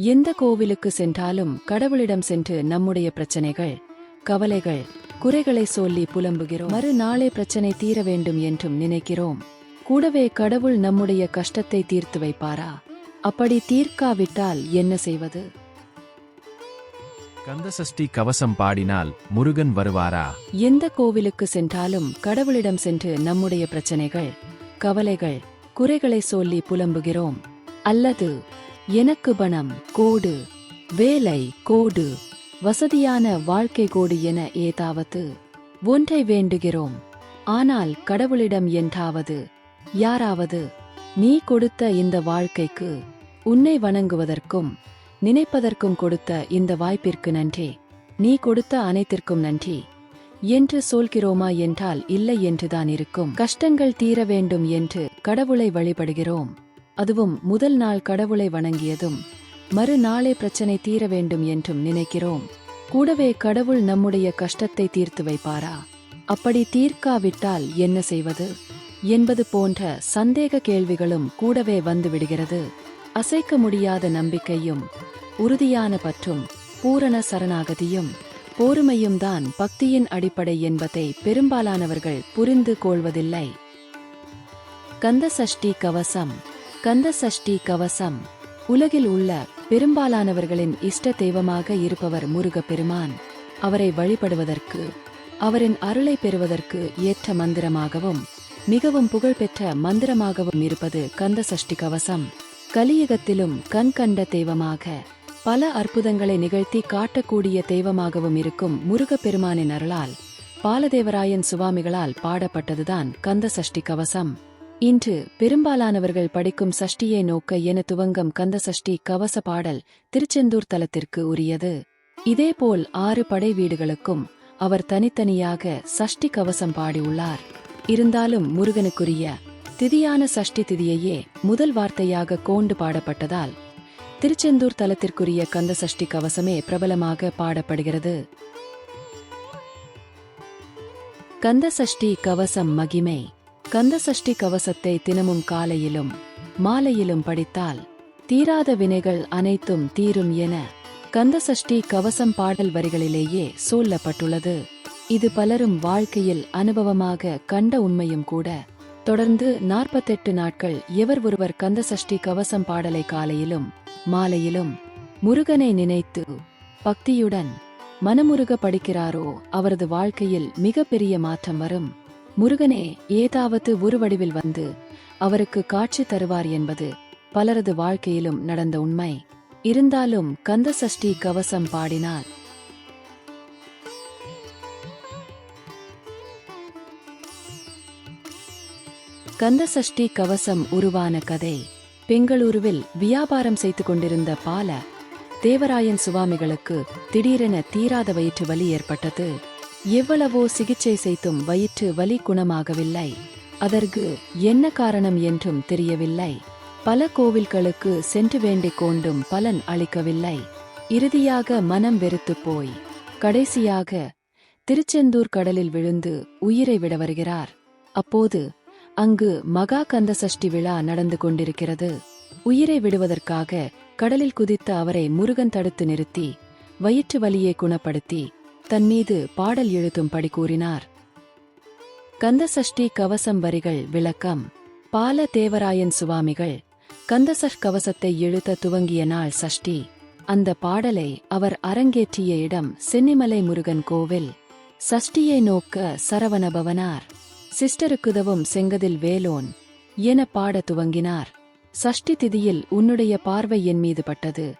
எந்த கோவிலுக்கு சென்றாலும் கடவுளிடம் சென்று நம்முடைய பிரச்சனைகள் கவலைகள் குறைகளை சொல்லி புலம்புகிறோம். மறுநாளே பிரச்சனை தீர வேண்டும் என்றும் நினைக்கிறோம். கூடவே கடவுள் நம்முடைய கஷ்டத்தை தீர்த்து வைப்பாரா? அப்படி தீர்க்காவிட்டால் என்ன செய்வது? கந்தசஷ்டி கவசம் பாடினால் முருகன் வருவாரா? எந்த கோவிலுக்கு சென்றாலும் கடவுளிடம் சென்று நம்முடைய பிரச்சனைகள் கவலைகள் குறைகளை சொல்லி புலம்புகிறோம். அல்லது எனக்கு பணம் கோடு வேலை கோடு வசதியான வாழ்க்கை கோடு என ஏதாவது ஒன்றை வேண்டுகிறோம். ஆனால் கடவுளிடம் என்றாவது யாராவது நீ கொடுத்த இந்த வாழ்க்கைக்கு உன்னை வணங்குவதற்கும் நினைப்பதற்கும் கொடுத்த இந்த வாய்ப்பிற்கு நன்றி. நீ கொடுத்த அனைத்திற்கும் நன்றி. என்று சொல்கிறோமா என்றால் இல்லை என்றுதான் இருக்கும். கஷ்டங்கள் தீர வேண்டும் என்று கடவுளை வழிபடுகிறோம். அதுவும் முதல் நாள் கடவுளை வணங்கியதும் மறுநாளே பிரச்சனை தீர வேண்டும் என்றும் நினைக்கிறோம். கூடவே கடவுள் நம்முடைய கஷ்டத்தை தீர்த்து வைப்பாரா? அப்படி தீர்க்காவிட்டால் என்ன செய்வது? என்பது போன்ற சந்தேக கேள்விகளும் கூடவே வந்துவிடுகிறது அசைக்க முடியாத நம்பிக்கையும் உறுதியான பற்றும் பூரண சரணாகதியும் பொறுமையும் தான் பக்தியின் அடிப்படை என்பதை பெரும்பாலானவர்கள் புரிந்து கொள்வதில்லை. கந்த சஷ்டி கவசம். கந்த சஷ்டி கவசம். உலகில் உள்ள பெரும்பாலானவர்களின் இஷ்ட தெய்வமாக இருப்பவர் முருகப்பெருமான். அவரை வழிபடுவதற்கு அவரின் அருளை பெறுவதற்கு ஏற்ற மந்திரமாகவும் மிகவும் புகழ்பெற்ற மந்திரமாகவும் இருப்பது கந்த சஷ்டி கவசம். கலியுகத்திலும் கண் கண்ட தெய்வமாக பல அற்புதங்களை நிகழ்த்தி காட்டக்கூடிய தெய்வமாகவும் இருக்கும் முருகப்பெருமானின் அருளால் பாலதேவராயன் சுவாமிகளால் பாடப்பட்டதுதான் கந்த சஷ்டி கவசம். இன்று பெரும்பாலானவர்கள் படிக்கும் சஷ்டியை நோக்க என துவங்கம் கந்த சஷ்டி கவச பாடல் திருச்செந்தூர் தலத்திற்கு உரியது. இதேபோல் ஆறு படை வீடுகளுக்கும் அவர் தனித்தனியாக சஷ்டி கவசம் பாடியுள்ளார். இருந்தாலும் முருகனுக்குரிய திதியான சஷ்டி திதியையே முதல் வார்த்தையாக கோண்டு பாடப்பட்டதால் திருச்செந்தூர் தலத்திற்குரிய கந்த சஷ்டி கவசமே பிரபலமாக பாடப்படுகிறது. கந்த சஷ்டி கவசம் மகிமை. கந்தசஷ்டி கவசத்தை தினமும் காலையிலும் மாலையிலும் படித்தால் தீராத வினைகள் அனைத்தும் தீரும் என கந்த சஷ்டி கவசம் பாடல் வரிகளிலேயே சொல்லப்பட்டுள்ளது இது பலரும் வாழ்க்கையில் அனுபவமாக கண்ட உண்மையும் கூட. தொடர்ந்து நாற்பத்தெட்டு நாட்கள் எவர் ஒருவர் கந்த சஷ்டி கவசம் பாடலை காலையிலும் மாலையிலும் முருகனை நினைத்து பக்தியுடன் மனமுருக படிக்கிறாரோ அவரது வாழ்க்கையில் மிகப்பெரிய மாற்றம் வரும். முருகனே ஏதாவது ஒரு வடிவில் வந்து அவருக்கு காட்சி தருவார் என்பது பலரது வாழ்க்கையிலும் நடந்த உண்மை. இருந்தாலும் கந்த சஷ்டி கவசம் பாடினார் கந்த சஷ்டி கவசம் உருவான கதை. பெங்களூருவில் வியாபாரம் செய்து கொண்டிருந்த பால தேவராயன் சுவாமிகளுக்கு திடீரென தீராத வயிற்று வலி ஏற்பட்டது. எவ்வளவோ சிகிச்சை செய்தும் வயிற்று வலி குணமாகவில்லை. அதற்கு என்ன காரணம் என்றும் தெரியவில்லை. பல கோவில்களுக்கு சென்று வேண்டிக் கொண்டும் பலன் அளிக்கவில்லை. இறுதியாக மனம் வெறுத்து போய் கடைசியாக திருச்செந்தூர் கடலில் விழுந்து உயிரை விட வருகிறார். அப்போது அங்கு மகா கந்த சஷ்டி விழா நடந்து கொண்டிருக்கிறது. உயிரை விடுவதற்காக கடலில் குதித்த அவரை முருகன் தடுத்து நிறுத்தி வயிற்று வலியை குணப்படுத்தி தன் மீது பாடல் எழுத்தும்படி கூறினார். கந்த சஷ்டி கவசம் வரிகள் விளக்கம். பால தேவராயன் சுவாமிகள் கந்தசஷ் கவசத்தை எழுத துவங்கிய நாள் சஷ்டி. அந்த பாடலை அவர் அரங்கேற்றிய இடம் சென்னிமலை முருகன் கோவில். சஷ்டியை நோக்க சரவணபவனார். சிஸ்டருக்குதவும் செங்கதில் வேலோன் என பாட துவங்கினார். சஷ்டி திதியில் உன்னுடைய பார்வை என் மீது பட்டது.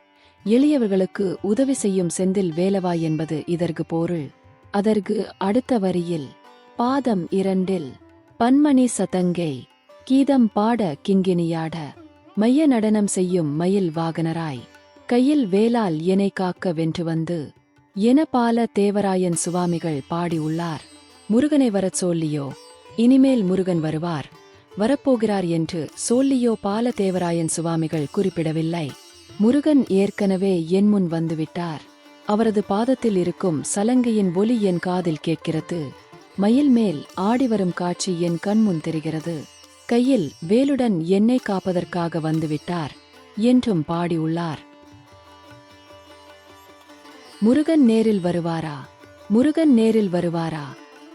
எளியவர்களுக்கு உதவி செய்யும் செந்தில் வேலவா என்பது இதற்கு பொருள். அதற்கு அடுத்த வரியில் பாதம் இரண்டில் பன்மணி சதங்கை கீதம் பாட கிங்கினியாட மைய நடனம் செய்யும் மயில் வாகனராய் கையில் வேலால் எனை காக்க வென்று வந்து என பால தேவராயன் சுவாமிகள் பாடியுள்ளார் முருகனை வரச் சொல்லியோ இனிமேல் முருகன் வருவார் வரப்போகிறார் என்று சொல்லியோ பால தேவராயன் சுவாமிகள் குறிப்பிடவில்லை. முருகன் ஏற்கனவே என் முன் வந்துவிட்டார். அவரது பாதத்தில் இருக்கும் சலங்கையின் ஒலி என் காதில் கேட்கிறது. மயில் மேல் ஆடிவரும் காட்சி என் கண்முன் தெரிகிறது. கையில் வேலுடன் என்னை காப்பதற்காக வந்துவிட்டார் என்றும் பாடியுள்ளார். முருகன் நேரில் வருவாரா? முருகன் நேரில் வருவாரா?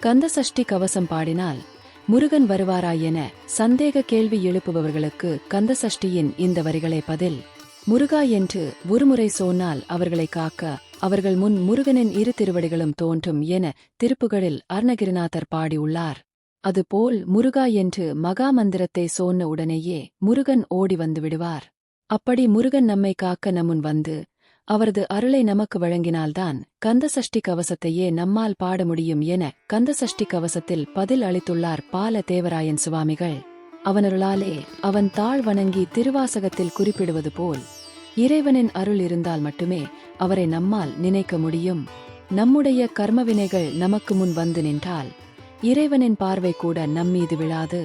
கந்தசஷ்டி கவசம் பாடினால் முருகன் வருவாரா என சந்தேக கேள்வி எழுப்புபவர்களுக்கு கந்த சஷ்டியின் இந்த வரிகளை பதில். முருகா என்று ஒருமுறை சொன்னால் அவர்களை காக்க அவர்கள் முன் முருகனின் இரு திருவடிகளும் தோன்றும் என திருப்புகளில் அருணகிரிநாதர் பாடியுள்ளார். அதுபோல் முருகா என்று மகா மந்திரத்தை சொன்ன உடனேயே முருகன் ஓடி வந்து விடுவார். அப்படி முருகன் நம்மை காக்க நம்முன் வந்து அவரது அருளை நமக்கு வழங்கினால்தான் கந்த சஷ்டி கவசத்தையே நம்மால் பாட முடியும் என கந்த சஷ்டி கவசத்தில் பதில் அளித்துள்ளார் பால தேவராயன் சுவாமிகள். அவனருளாலே அவன் தாழ் வணங்கி திருவாசகத்தில் குறிப்பிடுவது போல் இறைவனின் அருள் இருந்தால் மட்டுமே அவரை நம்மால் நினைக்க முடியும். நம்முடைய கர்மவினைகள் நமக்கு முன் வந்து நின்றால் இறைவனின் பார்வை கூட நம்மீது விழாது.